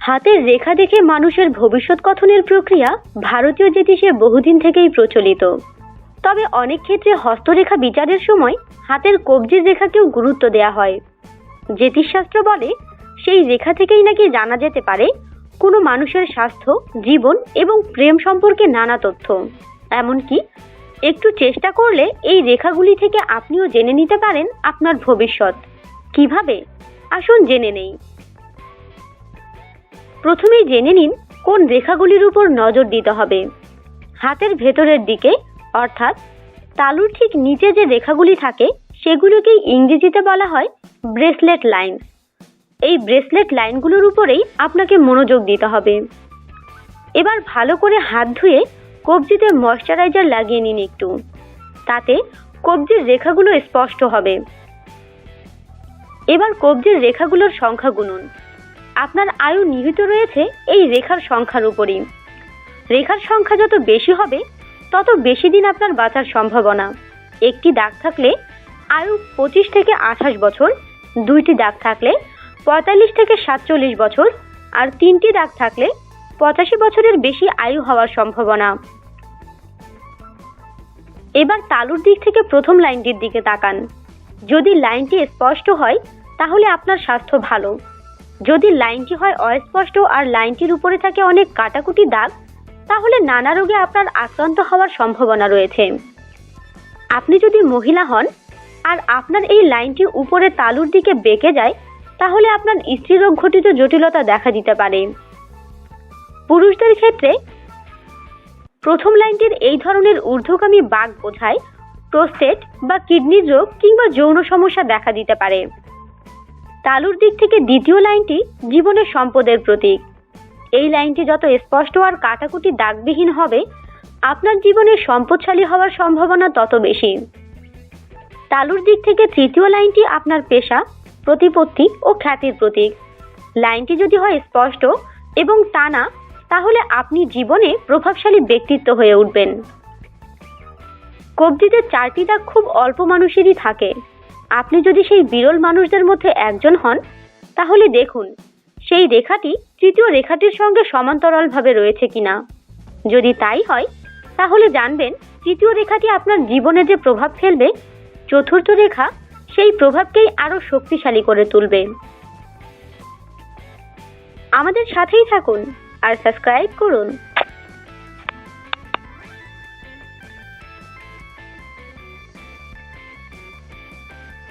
হাতের রেখা দেখে মানুষের ভবিষ্যৎ কথনের প্রক্রিয়া ভারতীয় জ্যোতিষে বহুদিন থেকেই প্রচলিত। তবে অনেক ক্ষেত্রে হস্তরেখা বিচারের সময় হাতের কবজির রেখাকেও গুরুত্ব দেওয়া হয়। জ্যোতিষশাস্ত্র বলে, সেই রেখা থেকেই নাকি জানা যেতে পারে কোনো মানুষের স্বাস্থ্য, জীবন এবং প্রেম সম্পর্কে নানা তথ্য। এমনকি একটু চেষ্টা করলে এই রেখাগুলি থেকে আপনিও জেনে নিতে পারেন আপনার ভবিষ্যৎ। কীভাবে? আসুন জেনে নেই। প্রথমেই জেনে নিন কোন রেখাগুলির উপর নজর দিতে হবে। হাতের ভেতরের দিকে, অর্থাৎ তালুর ঠিক নিচে যে রেখাগুলি থাকে, সেগুলোকেই ইংরেজিতে বলা হয় ব্রেসলেট লাইন। এই ব্রেসলেট লাইনগুলোর উপরেই আপনাকে মনোযোগ দিতে হবে। এবার ভালো করে হাত ধুয়ে কবজিতে ময়শ্চারাইজার লাগিয়ে নিন একটু। তাতে কবজির রেখাগুলো স্পষ্ট হবে। এবার কবজির রেখাগুলোর সংখ্যা গুনুন। আপনার আয়ু নিহিত রয়েছে এই রেখার সংখ্যার উপরই। রেখার সংখ্যা যত বেশি হবে, তত বেশি দিন আপনার বাঁচার সম্ভাবনা। একটি দাগ থাকলে আয়ু পঁচিশ থেকে আঠাশ বছর, দুইটি দাগ থাকলে পঁয়তাল্লিশ থেকে সাতচল্লিশ বছর, আর তিনটি দাগ থাকলে পঁচাশি বছরের বেশি আয়ু হওয়ার সম্ভাবনা। এবার তালুর দিক থেকে প্রথম লাইনটির দিকে তাকান। যদি লাইনটি স্পষ্ট হয়, তাহলে আপনার স্বাস্থ্য ভালো। যদি লাইনটি হয় অস্পষ্ট আর লাইনটির উপরে থাকে অনেক কাটাকুটি দাগ, তাহলে নানা রোগে আপনার আক্রান্ত হওয়ার সম্ভাবনা রয়েছে। আপনি যদি মহিলা হন আর আপনার এই লাইনটি উপরে তালুর দিকে বেঁকে যায়, তাহলে আপনার স্ত্রীরোগ ঘটিত জটিলতা দেখা দিতে পারে। পুরুষদের ক্ষেত্রে প্রথম লাইনটির এই ধরনের ঊর্ধ্বগামী বাঘ বোঝায়, প্রোস্টেট বা কিডনির রোগ কিংবা যৌন সমস্যা দেখা দিতে পারে। তালুর দিক থেকে দ্বিতীয় লাইনটি জীবনের সম্পদের প্রতীক। এই লাইনটি যত স্পষ্ট আর কাটাকুটি দাগবিহীন হবে, আপনার জীবনে সম্পদশালী হওয়ার সম্ভাবনা তত বেশি। তালুর দিক থেকে তৃতীয় লাইনটি আপনার পেশা, প্রতিপত্তি ও খ্যাতির প্রতীক। লাইনটি যদি হয় স্পষ্ট এবং টানা, তাহলে আপনি জীবনে প্রভাবশালী ব্যক্তিত্ব হয়ে উঠবেন। কবজিতে চারটি দাগ খুব অল্প মানুষেরই থাকে। আপনি যদি সেই বিরল মানুষদের মধ্যে একজন হন, তাহলে দেখুন, সেই রেখাটি তৃতীয় রেখাটির সঙ্গে সমান্তরালভাবে রয়েছে কিনা। যদি তাই হয়, তাহলে জানবেন তৃতীয় রেখাটি আপনার জীবনে যে প্রভাব ফেলবে, চতুর্থ রেখা সেই প্রভাবকেই আরও শক্তিশালী করে তুলবে। আমাদের সাথেই থাকুন আর সাবস্ক্রাইব করুন।